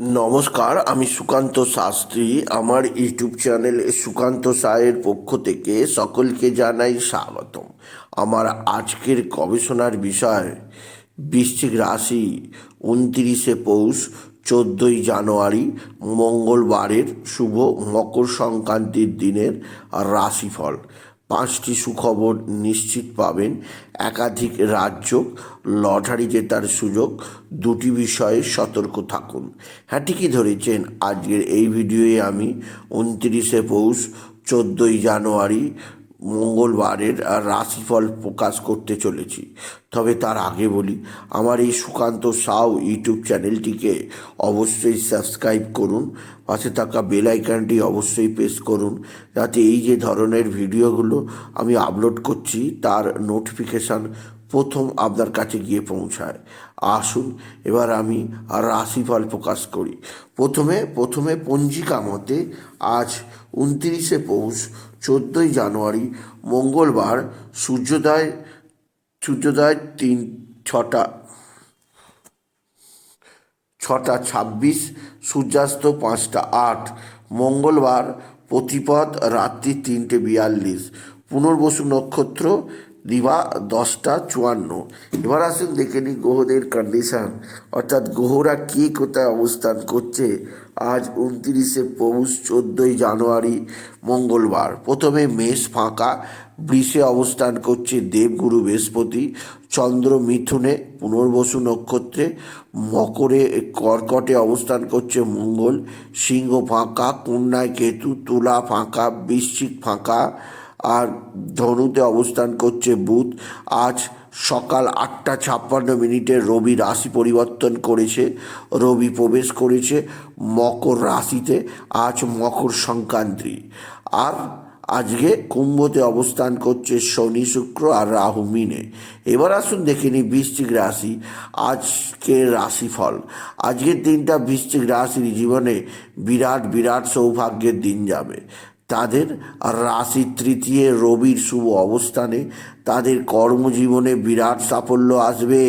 নমস্কার, আমি সুকান্ত শাস্ত্রী। আমার ইউটিউব চ্যানেল সুকান্ত সায়ের পক্ষ থেকে সকলকে জানাই স্বাগতম। আমার আজকের গবেষণার বিষয়, বৃশ্চিক রাশি, উনত্রিশে পৌষ, চোদ্দোই জানুয়ারি, মঙ্গলবারের শুভ মকর সংক্রান্তির দিনের রাশিফল। পাঁচটি সুখবর নিশ্চিত পাবেন। একাধিক রাজ্য লটারি জেতার সুযোগ, দুটি বিষয়ে সতর্ক থাকুন। হ্যাঁ ঠিকই ধরেছেন, আজকের এই ভিডিওয়ে আমি উনত্রিশে পৌষ, চোদ্দোই জানুয়ারি মঙ্গলবারের রাশিফল প্রকাশ করতে চলেছি। তবে তার আগে বলি, আমার এই সুকান্ত সাউ ইউটিউব চ্যানেলটিকে অবশ্যই সাবস্ক্রাইব করুন, পাশে থাকা বেল আইকনটি অবশ্যই প্রেস করুন, যাতে এই যে ধরনের ভিডিওগুলো আমি আপলোড করছি, তার নোটিফিকেশান প্রথম আপনার কাছে গিয়ে পৌঁছায়। আসুন, এবার আমি রাশিফল প্রকাশ করি। প্রথমে প্রথমে পঞ্জিকা মতে আজ উনত্রিশে পৌষ চোদ্দোই জানুয়ারি, মঙ্গলবার, সূর্যোদয় সূর্যোদয় তিন, ছটা ছটা ছাব্বিশ, সূর্যাস্ত পাঁচটা আট, মঙ্গলবার, প্রতিপদ, রাত্রি তিনটে বিয়াল্লিশ, পুনর্বসু নক্ষত্র, দিবা দশটা চুয়ান্ন। এবার আসুন দেখে নিই গ্রহদের কন্ডিশন অর্থাৎ গ্রহরা কে কোথায় অবস্থান করছে। আজ উনতিরিশে পৌষ চোদ্দোই জানুয়ারি মঙ্গলবার। প্রথমে মেষ ফাঁকা, বৃষে অবস্থান করছে দেবগুরু বৃহস্পতি, চন্দ্র মিথুনে, পুনর্বসু নক্ষত্রে, মকরে কর্কটে অবস্থান করছে মঙ্গল, সিংহ ফাঁকা, কন্যায় কেতু, তুলা ফাঁকা, বৃশ্চিক ফাঁকা, আর ধনুতে অবস্থান করছে বুধ। আজ সকাল আটটা ছাপ্পান্ন মিনিটে রবি রাশি পরিবর্তন করেছে। রবি প্রবেশ করেছে মকর রাশিতে, আজ মকর সংক্রান্তি। আর আজকে কুম্ভতে অবস্থান করছে শনি, শুক্র আর রাহু মিনে এবার আসুন দেখে নিই বৃশ্চিক রাশি আজকের রাশিফল। আজকের দিনটা বৃশ্চিক রাশির জীবনে বিরাট বিরাট সৌভাগ্যের দিন যাবে। তাদের রাশি তৃতীয় রবির শুভ অবস্থানে তাদের কর্মজীবনে বিরাট সাফল্য আসবে।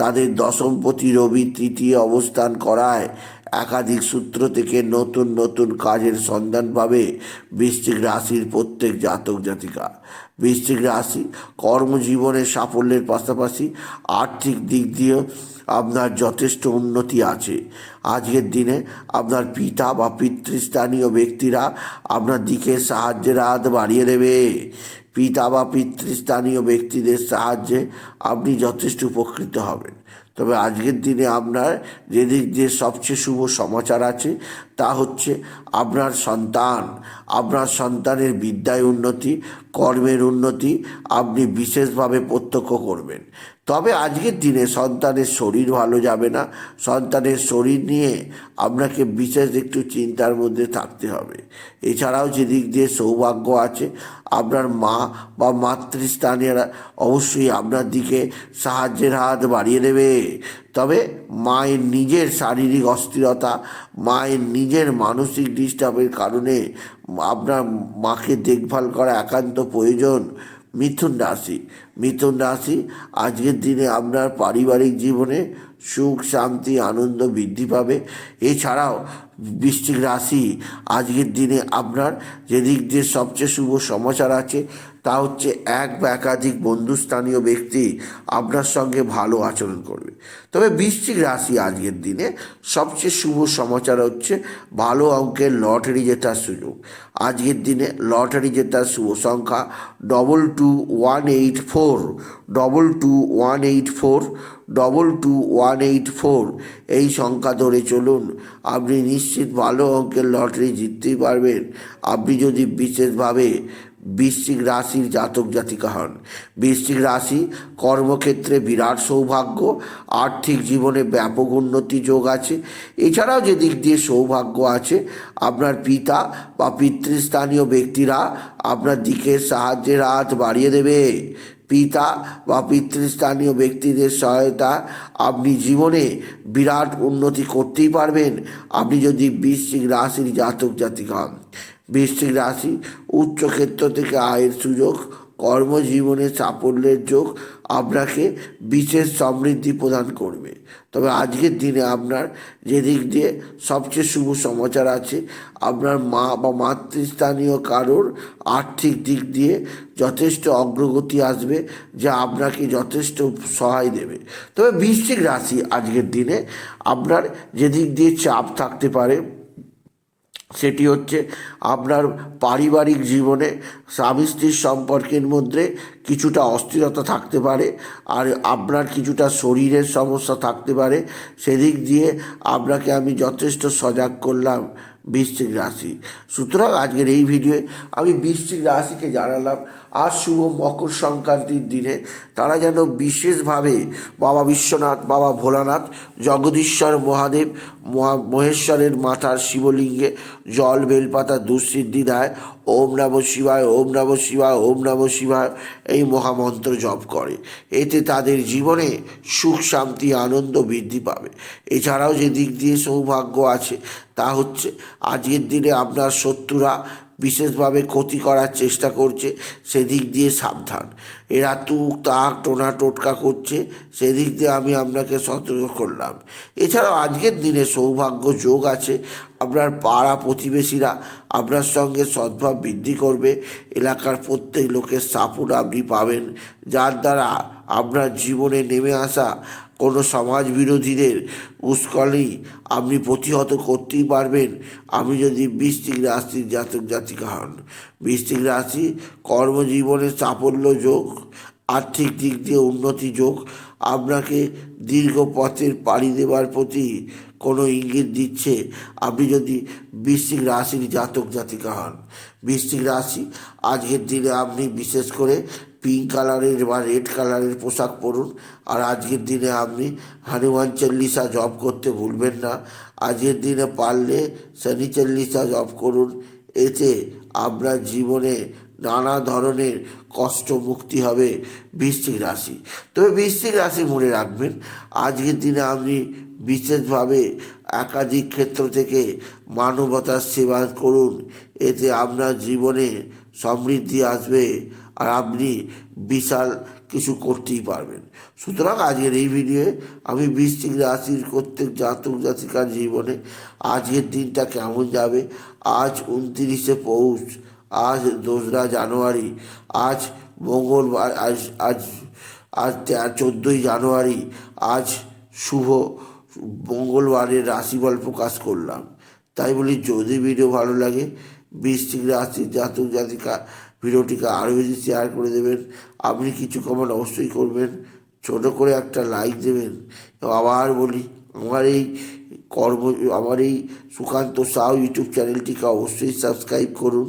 তাদের দশমপতি রবি তৃতীয় অবস্থান করায় একাধিক সূত্র থেকে নতুন নতুন কাজের সন্ধান পাবে বৃশ্চিক রাশির প্রত্যেক জাতক জাতিকা। বৃশ্চিক রাশি কর্মজীবনের সাফল্যের পাশাপাশি আর্থিক দিক দিয়েও আপনার যথেষ্ট উন্নতি আছে। আজকের দিনে আপনার পিতা বা পিতৃস্থানীয় ব্যক্তিরা আপনার দিকে সাহায্যের হাত বাড়িয়ে দেবে। পিতা বা পিতৃস্থানীয় ব্যক্তিদের সাহায্যে আপনি যথেষ্ট উপকৃত হবেন। তবে আজকের দিনে আপনার যেদিক যে সবচেয়ে শুভ সমাচার আছে তা হচ্ছে আপনার সন্তান। আপনার সন্তানের বিদ্যায় উন্নতি, কর্মের উন্নতি আপনি বিশেষভাবে প্রত্যক্ষ করবেন। তবে আজকের দিনে সন্তানের শরীর ভালো যাবে না। সন্তানের শরীর নিয়ে আপনাকে বিশেষ একটু চিন্তার মধ্যে থাকতে হবে। এছাড়াও যেদিক দিয়ে সৌভাগ্য আছে, আপনার মা বা মাতৃস্থানীয়রা অবশ্যই আপনার দিকে সাহায্যের হাত বাড়িয়ে দেবে। তবে মায়ের নিজের শারীরিক অস্থিরতা, মায়ের নিজের মানসিক ডিস্টার্বের কারণে আপনার মাকে দেখভাল করা একান্ত প্রয়োজন। মিথুন রাশি। মিথুন রাশি, আজকের দিনে আপনার পারিবারিক জীবনে সুখ, শান্তি, আনন্দ বৃদ্ধি পাবে। এছাড়াও বৃশ্চিক রাশি, আজকের দিনে আপনার যেদিক দিয়ে সবচেয়ে শুভ সমাচার আছে তা হচ্ছে এক বা একাধিক বন্ধুস্থানীয় ব্যক্তি আপনার সঙ্গে ভালো আচরণ করবে। তবে বৃশ্চিক রাশি আজকের দিনে সবচেয়ে শুভ সমাচার হচ্ছে ভালো অঙ্কের লটারি জেতার সুযোগ। আজকের দিনে লটারি জেতার শুভ সংখ্যা double two one eight four double two one eight four double two one eight four এই সংখ্যা ধরে চলুন, আপনি নিশ্চিত ভালো অঙ্কের লটারি জিততেই পারবেন। আপনি যদি বিশেষভাবে বৃশ্চিক রাশির জাতক জাতিকা হন। বৃশ্চিক রাশি কর্মক্ষেত্রে বিরাট সৌভাগ্য, আর্থিক জীবনে ব্যাপক উন্নতি যোগ আছে। এছাড়াও যে দিক দিয়ে সৌভাগ্য আছে, আপনার পিতা বা পিতৃস্থানীয় ব্যক্তিরা আপনার দিকে সাহায্যের হাত বাড়িয়ে দেবে। পিতা বা পিতৃস্থানীয় ব্যক্তিদের সহায়তা আপনি জীবনে বিরাট উন্নতি করতেই পারবেন। আপনি যদি বৃশ্চিক রাশির জাতক জাতিক হন। বৃশ্চিক রাশি উচ্চ ক্ষেত্র থেকে আয়ের সুযোগ, কর্মজীবনে সাফল্যের যোগ আপনাকে বিশেষ সমৃদ্ধি প্রদান করবে। তবে আজকের দিনে আপনার যে দিক দিয়ে সবচেয়ে শুভ সমাচার আছে, আপনার মা বা মাতৃস্থানীয় কারোর আর্থিক দিক দিয়ে যথেষ্ট অগ্রগতি আসবে, যা আপনাকে যথেষ্ট সহায় দেবে। তবে বৃশ্চিক রাশি আজকের দিনে আপনার যে দিক দিয়ে চাপ থাকতে পারে সেটি হচ্ছে আপনার পারিবারিক জীবনে স্বামী স্ত্রীর সম্পর্কের মধ্যে কিছুটা অস্থিরতা থাকতে পারে, আর আপনার কিছুটা শরীরের সমস্যা থাকতে পারে। সেদিক দিয়ে আপনাকে আমি যথেষ্ট সজাগ করলাম বৃশ্চিক রাশি। সুতরাং আজকের এই ভিডিওয়ে আমি বৃশ্চিক রাশিকে জানালাম, আজ শুভ মকর সংক্রান্তির দিনে তারা যেন বিশেষভাবে বাবা বিশ্বনাথ, বাবা ভোলানাথ, জগদীশ্বর, মহাদেব মহা মহেশ্বরের মাথার শিবলিঙ্গে জল বেলপাতা দুঃসিদ্ধি দেয়। ওম নম শিবায়, ওম নম শিবায়, ওম নম শিবায় এই মহামন্ত্র জপ করে। এতে তাদের জীবনে সুখ, শান্তি, আনন্দ বৃদ্ধি পাবে। এছাড়াও যে দিক দিয়ে সৌভাগ্য আছে তা হচ্ছে, আজকের দিনে আপনার শত্রুরা বিশেষভাবে ক্ষতি করার চেষ্টা করছে, সেদিক দিয়ে সাবধান। এরা তুক তাক, টোনা টোটকা করছে, সেদিক দিয়ে আমি আপনাকে সতর্ক করলাম। এছাড়াও আজকের দিনে সৌভাগ্য যোগ আছে। আপনার পাড়া প্রতিবেশীরা আপনার সঙ্গে সদ্ভাব বৃদ্ধি করবে। এলাকার প্রত্যেক লোকের সাপোর্ট আপনি পাবেন, যার দ্বারা আপনার জীবনে নেমে আসা কোনো সমাজ বিরোধীদের উস্কলেই আপনি প্রতিহত করতেই পারবেন। আমি যদি বৃষ্টিক রাশির জাতক জাতিকা হন। বৃষ্টিক রাশি কর্মজীবনের সাফল্য যোগ, আর্থিক দিক দিয়ে উন্নতি যোগ আপনাকে দীর্ঘ পথের পাড়ি দেওয়ার প্রতি কোনো ইঙ্গিত দিচ্ছে। আপনি যদি বৃশ্চিক রাশির জাতক জাতিকা হন, বৃশ্চিক রাশি, আজকের দিনে আপনি বিশেষ করে পিঙ্ক কালারের বা রেড কালারের পোশাক পরুন, আর আজকের দিনে আপনি হনুমান চল্লিশা জব করতে ভুলবেন না। আজকের দিনে পারলে শনি চল্লিশা জব করুন, এতে আপনার জীবনে নানা ধরনের কষ্ট মুক্তি হবে বৃশ্চিক রাশি। তবে বৃশ্চিক রাশি মনে রাখবেন, আজকের দিনে আপনি বিশেষভাবে একাধিক ক্ষেত্র থেকে মানবতার সেবা করুন, এতে আপনার জীবনে সমৃদ্ধি আসবে আর আপনি বিশাল কিছু করতেই পারবেন। সুতরাং আজকের এই ভিডিওয়ে আমি বৃশ্চিক রাশির প্রত্যেক জাতক জাতিকার জীবনে আজকের দিনটা কেমন যাবে, আজ উনতিরিশে পৌষ আজ দোসরা জানুয়ারি, আজ মঙ্গলবার, আজ আজ আজ চোদ্দোই জানুয়ারি, আজ শুভ মঙ্গলবারের রাশিফল প্রকাশ করলাম। তাই বলি, যদি ভিডিও ভালো লাগে বৃষ্টিক রাশির জাতক জাতিকা ভিডিওটিকে আরও বেশি শেয়ার করে দেবেন। আপনি কিছু কমেন্ট অবশ্যই করবেন। ছোট করে একটা লাইক দেবেন। আবার বলি, আমার এই কর্ম, আমার এই সুকান্ত সাউ ইউটিউব চ্যানেলটিকে অবশ্যই সাবস্ক্রাইব করুন।